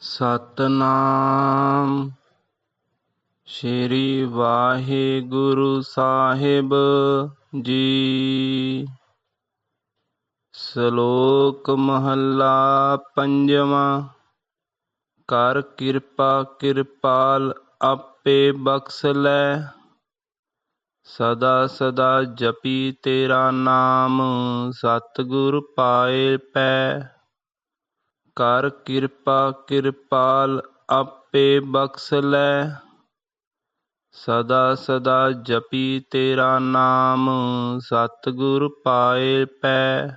ਸਤਨਾਮ। ਸ਼੍ਰੀ ਵਾਹਿਗੁਰੂ ਸਾਹਿਬ ਜੀ। ਸ਼ਲੋਕ ਮਹੱਲਾ ਪੰਜਵਾਂ। ਕਰ ਕਿਰਪਾ, ਕਿਰਪਾਲ ਆਪੇ ਬਖਸ਼ ਲੈ। ਸਦਾ ਸਦਾ ਜਪੀ ਤੇਰਾ ਨਾਮ, ਸਤਿਗੁਰ ਪਾਏ ਪੈ। ਕਰ ਕਿਰਪਾ, ਕਿਰਪਾਲ ਆਪੇ ਬਖਸ਼ ਲੈ। ਸਦਾ ਸਦਾ ਜਪੀ ਤੇਰਾ ਨਾਮ, ਸਤਿਗੁਰ ਪਾਏ ਪੈ।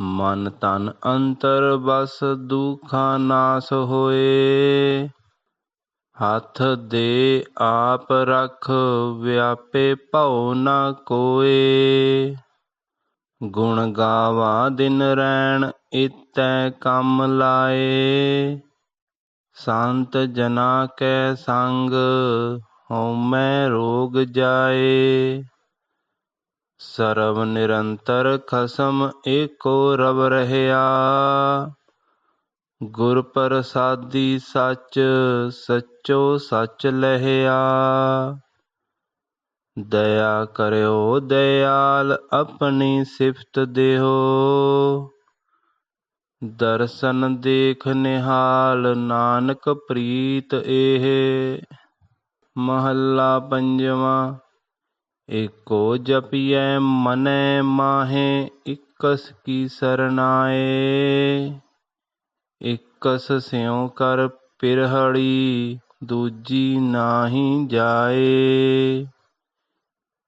ਮਨ ਤਨ ਅੰਤਰ ਬਸ ਦੁਖਾਂ ਨਾਸ ਹੋਏ। ਹੱਥ ਦੇ ਆਪ ਰਖ, ਵਿਆਪੇ ਭਉ ਨਾ ਕੋਏ। ਗੁਣ ਗਾਵਾ ਦਿਨ ਰੈਣ ਇਤੈ ਕੰਮ ਲਾਏ, ਸੰਤ ਜਨਾ ਕੈ ਸੰਗ, ਹਉਮੈ ਰੋਗ ਜਾਏ। ਸਰਬ ਨਿਰੰਤਰ ਖਸਮ ਏਕੋ ਰਬ ਰਹਿਆ। ਗੁਰ ਪ੍ਰਸਾਦੀ ਸੱਚ, ਸੱਚੋ ਸੱਚ ਲਹਿਆ। ਦਇਆ ਕਰਿਓ, ਦਇਆਲ ਆਪਣੀ ਸਿਫਤ ਦੇਹੋ ਦਰਸ਼ਨ ਦੇਖ ਨਿਹਾਲ ਨਾਨਕ ਪ੍ਰੀਤ ਇਹ। ਮਹੱਲਾ ਪੰਜਵਾਂ, ਏਕੋ ਜਪੀਐ ਮਨੈ ਮਾਹੇ, ਇਕਸ ਕੀ ਸਰਨਾਏ ਇਕਸ ਸਿਉ ਕਰ ਪਿਰਹੜੀ, ਦੂਜੀ ਨਾਹੀ ਜਾਏ।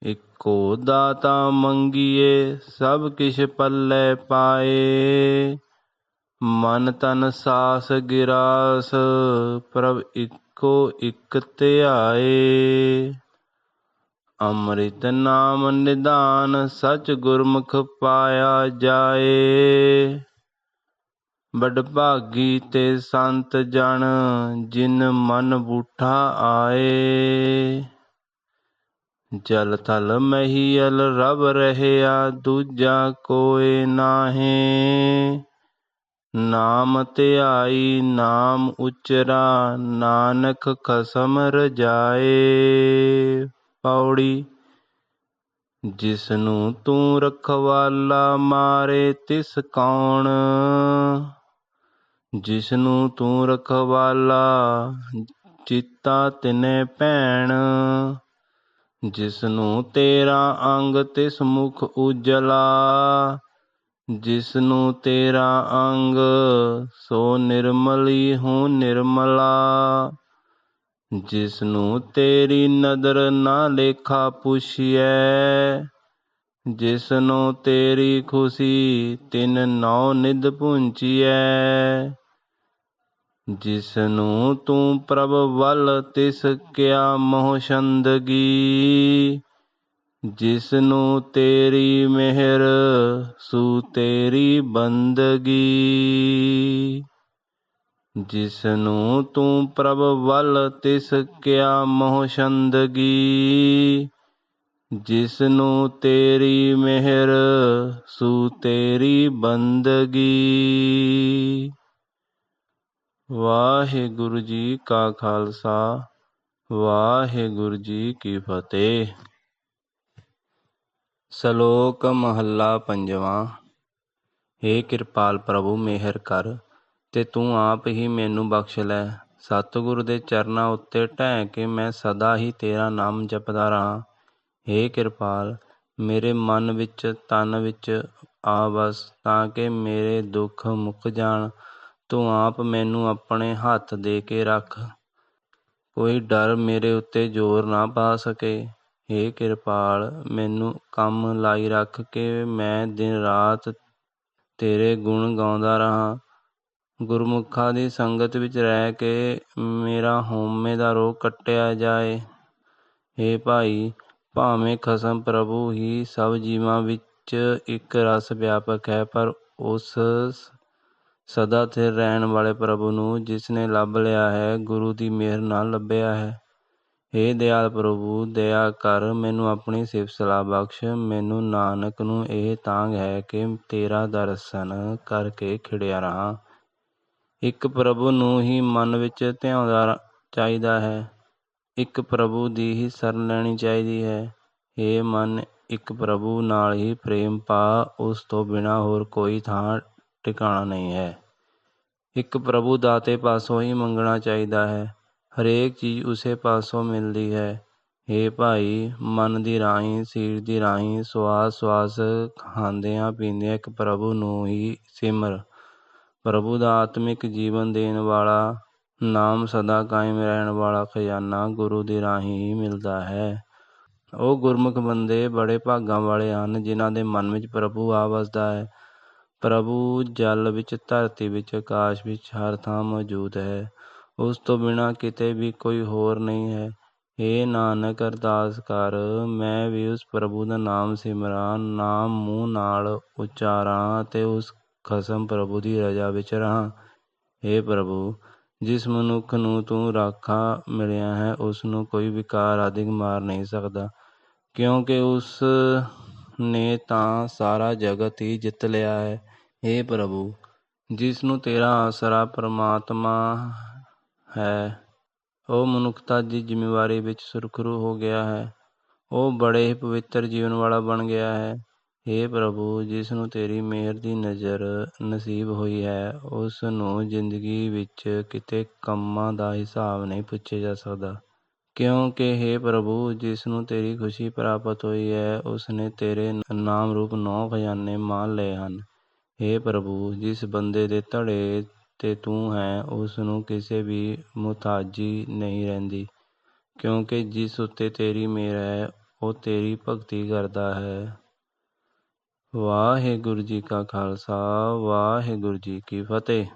ਇੱਕੋ ਦਾਤਾ ਮੰਗੀਏ ਸਭ ਕਿਛ ਪੱਲੇ ਪਾਏ। ਮਨ ਤਨ ਸਾਸ ਗਿਰਾਸ, ਪ੍ਰਭ ਇੱਕੋ ਇਕ ਧਿਆਏ ਅੰਮ੍ਰਿਤ ਨਾਮ ਨਿਦਾਨ ਸਚ ਗੁਰਮੁਖ ਪਾਇਆ ਜਾਏ। ਬੜ ਭਾਗੀ ਤੇ ਸੰਤ ਜਣ ਜਿਨ ਮਨ ਬੂਠਾ ਆਏ। ਜਲ ਥਲ ਮਹੀਲ ਰਬ ਰਹਿਆ, ਦੂਜਾ ਕੋਏ ਨਾਹੀ। ਨਾਮ ਧਿਆਈ, ਨਾਮ ਉਚਰਾ, ਨਾਨਕ ਖਸਮ ਰਜਾਏ। ਪੌੜੀ, ਜਿਸਨੂੰ ਤੂੰ ਰਖਵਾਲਾ ਮਾਰੇ, ਤਿਸ ਕੌਣ? ਜਿਸਨੂੰ ਤੂੰ ਰਖਵਾਲਾ, ਚਿੱਤਾ ਤਿਨੇ ਭੈਣ। ਜਿਸਨੂੰ ਤੇਰਾ ਅੰਗ ਤਿਸ ਮੁਖ ਉਜਲਾ ਜਿਸਨੂੰ ਤੇਰਾ ਅੰਗ ਸੋ ਨਿਰਮਲੀ ਹੂੰ ਨਿਰਮਲਾ। ਜਿਸਨੂੰ ਤੇਰੀ ਨਦਰ ਨਾ ਲੇਖਾ ਪੁਛੀਐ, ਜਿਸਨੂੰ ਤੇਰੀ ਖੁਸ਼ੀ ਤਿਨ ਨੌ ਨਿਦ ਪੁੰਚੀਐ ਜਿਸਨੂੰ ਤੂੰ ਪ੍ਰਭ ਵੱਲ ਤਿਸ ਕਿਆ ਮੋਹ ਛੰਦਗੀ ਜਿਸਨੂੰ ਤੇਰੀ ਮਿਹਰ, ਸੂ ਤੇਰੀ ਬੰਦਗੀ। ਜਿਸਨੂੰ ਤੂੰ ਪ੍ਰਭ ਵੱਲ ਤਿਸ ਕਿਆ ਮੋਹ ਛੰਦਗੀ। ਜਿਸਨੂੰ ਤੇਰੀ ਮਿਹਰ, ਸੂ ਤੇਰੀ ਬੰਦਗੀ। ਵਾਹਿਗੁਰੂ ਜੀ ਕਾ ਖਾਲਸਾ, ਵਾਹਿਗੁਰੂ ਜੀ ਕੀ ਫਤਿਹ। ਸ਼ਲੋਕ ਮਹੱਲਾ ਪੰਜਵਾਂ, ਹੇ ਕਿਰਪਾਲ ਪ੍ਰਭੂ, ਮਿਹਰ ਕਰ, ਤੇ ਤੂੰ ਆਪ ਹੀ ਮੈਨੂੰ ਬਖਸ਼ ਲੈ। ਸਤਿਗੁਰ ਦੇ ਚਰਨਾਂ ਉੱਤੇ ਢਹਿ ਕੇ ਮੈਂ ਸਦਾ ਹੀ ਤੇਰਾ ਨਾਮ ਜਪਦਾ ਰਹਾ। ਹੇ ਕਿਰਪਾਲ, ਮੇਰੇ ਮਨ ਵਿੱਚ, ਤਨ ਵਿੱਚ ਆ ਬਸ ਤਾਂ ਕਿ ਮੇਰੇ ਦੁੱਖ ਮੁੱਕ ਜਾਣ। ਤੂੰ ਆਪ ਮੈਨੂੰ ਆਪਣੇ ਹੱਥ ਦੇ ਕੇ ਰੱਖ। ਕੋਈ ਡਰ ਮੇਰੇ ਉੱਤੇ ਜ਼ੋਰ ਨਾ ਪਾ ਸਕੇ। ਹੇ ਕਿਰਪਾਲ, ਮੈਨੂੰ ਕੰਮ ਲਾਈ ਰੱਖ ਕੇ ਮੈਂ ਦਿਨ ਰਾਤ ਤੇਰੇ ਗੁਣ ਗਾਉਂਦਾ ਰਹਾਂ। ਗੁਰਮੁਖਾਂ ਦੀ ਸੰਗਤ ਵਿੱਚ ਰਹਿ ਕੇ ਮੇਰਾ ਹਉਮੈ ਦਾ ਰੋਗ ਕੱਟਿਆ ਜਾਏ। ਹੇ ਭਾਈ, ਭਾਵੇਂ ਖਸਮ ਪ੍ਰਭੂ ਹੀ ਸਭ ਜੀਵਾਂ ਵਿੱਚ ਇੱਕ ਰਸ ਵਿਆਪਕ ਹੈ, ਪਰ ਉਸ ਸਦਾ ਸਥਿਰ ਰਹਿਣ ਵਾਲੇ ਪ੍ਰਭੂ ਨੂੰ ਜਿਸ ਨੇ ਲੱਭ ਲਿਆ ਹੈ, ਗੁਰੂ ਦੀ ਮਿਹਰ ਨਾਲ ਲੱਭਿਆ ਹੈ। ਹੇ ਦਿਆਲ ਪ੍ਰਭੂ, ਦਇਆ ਕਰ, ਮੈਨੂੰ ਆਪਣੀ ਸਿਫਤ ਸਲਾਹ ਬਖਸ਼। ਮੈਨੂੰ ਨਾਨਕ ਨੂੰ ਇਹ ਤਾਂਗ ਹੈ ਕਿ ਤੇਰਾ ਦਰਸ਼ਨ ਕਰਕੇ ਖਿੜਿਆ ਰਹਾ। ਇੱਕ ਪ੍ਰਭੂ ਨੂੰ ਹੀ ਮਨ ਵਿੱਚ ਧਿਆਉਂਦਾ ਚਾਹੀਦਾ ਹੈ। ਇੱਕ ਪ੍ਰਭੂ ਦੀ ਹੀ ਸ਼ਰਨ ਲੈਣੀ ਚਾਹੀਦੀ ਹੈ। ਏ ਮਨ, ਇੱਕ ਪ੍ਰਭੂ ਨਾਲ ਹੀ ਪ੍ਰੇਮ ਪਾ, ਉਸ ਤੋਂ ਬਿਨਾਂ ਹੋਰ ਕੋਈ ਥਾਂ ਟਿਕਾਣਾ ਨਹੀਂ ਹੈ। ਇੱਕ ਪ੍ਰਭੂ ਦਾਤੇ ਪਾਸੋਂ ਹੀ ਮੰਗਣਾ ਚਾਹੀਦਾ ਹੈ। ਹਰੇਕ ਚੀਜ਼ ਉਸੇ ਪਾਸੋਂ ਮਿਲਦੀ ਹੈ। ਏ ਭਾਈ, ਮਨ ਦੀ ਰਾਹੀਂ, ਸਰੀਰ ਦੀ ਰਾਹੀਂ ਸਵਾਸ ਸਵਾਸ ਖਾਂਦਿਆਂ ਪੀਂਦਿਆਂ ਇੱਕ ਪ੍ਰਭੂ ਨੂੰ ਹੀ ਸਿਮਰ। ਪ੍ਰਭੂ ਦਾ ਆਤਮਿਕ ਜੀਵਨ ਦੇਣ ਵਾਲਾ ਨਾਮ ਸਦਾ ਕਾਇਮ ਰਹਿਣ ਵਾਲਾ ਖਜ਼ਾਨਾ ਗੁਰੂ ਦੀ ਰਾਹੀਂ ਹੀ ਮਿਲਦਾ ਹੈ। ਉਹ ਗੁਰਮੁਖ ਬੰਦੇ ਬੜੇ ਭਾਗਾਂ ਵਾਲੇ ਹਨ, ਜਿਨ੍ਹਾਂ ਦੇ ਮਨ ਵਿੱਚ ਪ੍ਰਭੂ ਆ ਵਸਦਾ ਹੈ। ਪ੍ਰਭੂ ਜਲ ਵਿੱਚ, ਧਰਤੀ ਵਿੱਚ, ਆਕਾਸ਼ ਵਿੱਚ ਹਰ ਥਾਂ ਮੌਜੂਦ ਹੈ। ਉਸ ਤੋਂ ਬਿਨਾਂ ਕਿਤੇ ਵੀ ਕੋਈ ਹੋਰ ਨਹੀਂ ਹੈ। ਹੇ ਨਾਨਕ ਅਰਦਾਸ ਕਰ, ਮੈਂ ਵੀ ਉਸ ਪ੍ਰਭੂ ਦਾ ਨਾਮ ਸਿਮਰਾਂ ਨਾਮ ਮੂੰਹ ਨਾਲ ਉਚਾਰਾਂ ਅਤੇ ਉਸ ਖਸਮ ਪ੍ਰਭੂ ਦੀ ਰਜਾ ਵਿੱਚ ਰਹਾਂ। ਹੇ ਪ੍ਰਭੂ, ਜਿਸ ਮਨੁੱਖ ਨੂੰ ਤੂੰ ਰਾਖਾ ਮਿਲਿਆ ਹੈ, ਉਸ ਨੂੰ ਕੋਈ ਵਿਕਾਰ ਆਦਿਕ ਮਾਰ ਨਹੀਂ ਸਕਦਾ। ਕਿਉਂਕਿ ਉਸ ਨੇ ਤਾਂ ਸਾਰਾ ਜਗਤ ਹੀ ਜਿੱਤ ਲਿਆ ਹੈ। ਏ ਪ੍ਰਭੂ, ਜਿਸ ਨੂੰ ਤੇਰਾ ਆਸਰਾ ਪਰਮਾਤਮਾ ਹੈ ਉਹ ਮਨੁੱਖਤਾ ਦੀ ਜ਼ਿੰਮੇਵਾਰੀ ਵਿੱਚ ਸੁਰਖਰੂ ਹੋ ਗਿਆ ਹੈ ਉਹ ਬੜੇ ਹੀ ਪਵਿੱਤਰ ਜੀਵਨ ਵਾਲਾ ਬਣ ਗਿਆ ਹੈ हे ਪ੍ਰਭੂ ਜਿਸ ਨੂੰ ਤੇਰੀ ਮਿਹਰ ਦੀ ਨਜ਼ਰ ਨਸੀਬ ਹੋਈ ਹੈ ਉਸ ਨੂੰ ਜ਼ਿੰਦਗੀ ਵਿੱਚ ਕਿਤੇ ਕੰਮਾਂ ਦਾ ਹਿਸਾਬ ਨਹੀਂ ਪੁੱਛਿਆ ਜਾ ਸਕਦਾ ਕਿਉਂਕਿ हे ਪ੍ਰਭੂ ਜਿਸ ਨੂੰ ਤੇਰੀ ਖੁਸ਼ੀ ਪ੍ਰਾਪਤ ਹੋਈ ਹੈ ਉਸ ਨੇ ਤੇਰੇ ਨਾਮ ਰੂਪ ਨੌ ਖਜ਼ਾਨੇ ਮਾਲ ਲਏ ਹਨ हे ਪ੍ਰਭੂ ਜਿਸ ਬੰਦੇ ਦੇ ਧੜੇ ਤੇ ਤੂੰ ਹੈ ਉਸ ਨੂੰ ਕਿਸੇ ਵੀ ਮੁਤਾਜੀ ਨਹੀਂ ਰਹਿੰਦੀ, ਕਿਉਂਕਿ ਜਿਸ ਉੱਤੇ ਤੇਰੀ ਮਿਹਰ ਹੈ, ਉਹ ਤੇਰੀ ਭਗਤੀ ਕਰਦਾ ਹੈ। ਵਾਹਿਗੁਰੂ ਜੀ ਕਾ ਖਾਲਸਾ, ਵਾਹਿਗੁਰੂ ਜੀ ਕੀ ਫਤਿਹ।